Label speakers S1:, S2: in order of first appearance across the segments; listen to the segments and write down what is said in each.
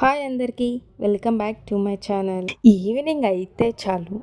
S1: Hi అందరికీ welcome back to my channel. Evening అయితే చాలు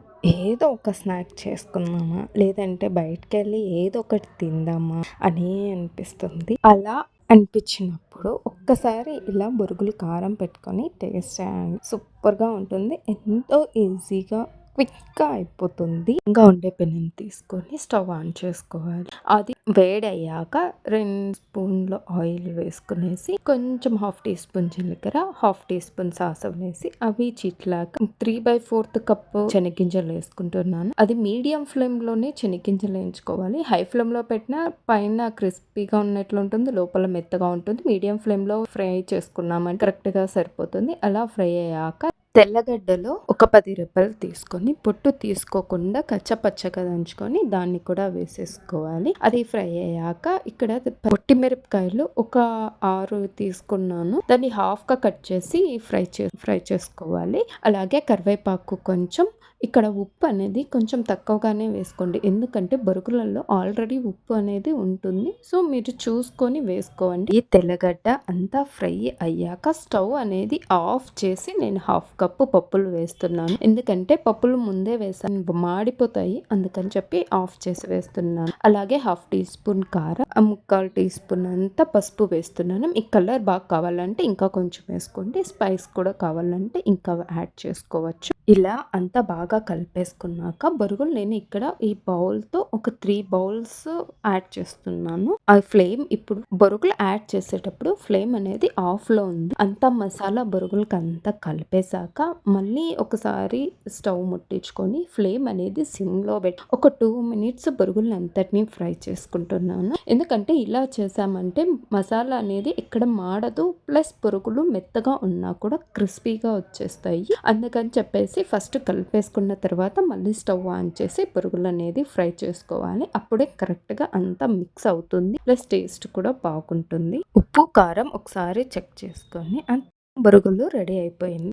S1: ఏదో ఒక స్నాక్ చేసుకుందామా లేదంటే బయటకు వెళ్ళి ఏదో ఒకటి తిందామా అని అనిపిస్తుంది. అలా అనిపించినప్పుడు ఒక్కసారి ఇలా బొరుగులు కారం పెట్టుకొని టేస్ట్ చేయండి. సూపర్గా ఉంటుంది ఎంతో ఈజీగా క్విక్గా అయిపోతుంది. ఇంకా ఉండే పెనం తీసుకొని స్టవ్ ఆన్ చేసుకోవాలి. అది వేడి అయ్యాక రెండు స్పూన్లు ఆయిల్ వేసుకునేసి కొంచెం హాఫ్ టీ స్పూన్ జీలకర్ర హాఫ్ టీ స్పూన్ సాసం వేసి అవి చిట్లాక త్రీ బై ఫోర్త్ కప్ శనగింజలు వేసుకుంటున్నాను. అది మీడియం ఫ్లేమ్లోనే లోనే వేయించుకోవాలి. హై ఫ్లేమ్లో పెట్టినా పెట్టిన పైన క్రిస్పీగా ఉన్నట్లు ఉంటుంది లోపల మెత్తగా ఉంటుంది. మీడియం ఫ్లేమ్లో ఫ్రై చేసుకున్నామని కరెక్ట్గా సరిపోతుంది. అలా ఫ్రై అయ్యాక తెల్లగడ్డలో ఒక పది రెప్పలు తీసుకొని పొట్టు తీసుకోకుండా కచ్చపచ్చగా దంచుకొని దాన్ని కూడా వేసేసుకోవాలి. అది ఫ్రై అయ్యాక ఇక్కడ పొట్టి మిరపకాయలు ఒక ఆరు తీసుకున్నాను. దాన్ని హాఫ్గా కట్ చేసి ఫ్రై చే ఫ్రై చేసుకోవాలి. అలాగే కరివేపాకు కొంచెం ఇక్కడ ఉప్పు అనేది కొంచెం తక్కువగానే వేసుకోండి. ఎందుకంటే బొరుగులలో ఆల్రెడీ ఉప్పు అనేది ఉంటుంది. సో మీరు చూసుకొని వేసుకోండి. ఈ తెల్లగడ్డ అంతా ఫ్రై అయ్యాక స్టవ్ అనేది ఆఫ్ చేసి నేను హాఫ్ కప్పు పప్పులు వేస్తున్నాను. ఎందుకంటే పప్పులు ముందే వేసాను మాడిపోతాయి. అందుకని చెప్పి ఆఫ్ చేసి వేస్తున్నాను. అలాగే హాఫ్ టీ స్పూన్ కారం ముక్కాలు టీ స్పూన్ అంతా పసుపు వేస్తున్నాను. ఈ కలర్ బాగా కావాలంటే ఇంకా కొంచెం వేసుకోండి. స్పైస్ కూడా కావాలంటే ఇంకా యాడ్ చేసుకోవచ్చు. ఇలా అంతా బాగా కలిపేసుకున్నాక బొరుగులు నేను ఇక్కడ ఈ బౌల్తో ఒక త్రీ బౌల్స్ యాడ్ చేస్తున్నాను. ఆ ఫ్లేమ్ ఇప్పుడు బొరుగులు యాడ్ చేసేటప్పుడు ఫ్లేమ్ అనేది ఆఫ్లో ఉంది. అంతా మసాలా బొరుగులకు అంతా కలిపేశాక మళ్ళీ ఒకసారి స్టవ్ ముట్టించుకొని ఫ్లేమ్ అనేది సిమ్లో పెట్టి ఒక టూ మినిట్స్ బొరుగులు అంతటినీ ఫ్రై చేసుకుంటున్నాను. ఎందుకంటే ఇలా చేసామంటే మసాలా అనేది ఇక్కడ మాడదు ప్లస్ బొరుగులు మెత్తగా ఉన్నా కూడా క్రిస్పీగా వచ్చేస్తాయి. అందుకని చెప్పేసి ఫస్ట్ కలిపేసుకున్న తర్వాత మళ్ళీ స్టవ్ ఆన్ చేసి పురుగులు అనేది ఫ్రై చేసుకోవాలి. అప్పుడే కరెక్ట్గా అంతా మిక్స్ అవుతుంది. ప్లస్ టేస్ట్ కూడా బాగుంటుంది. ఉప్పు కారం ఒకసారి చెక్ చేసుకొని బొరుగులు రెడీ అయిపోయింది.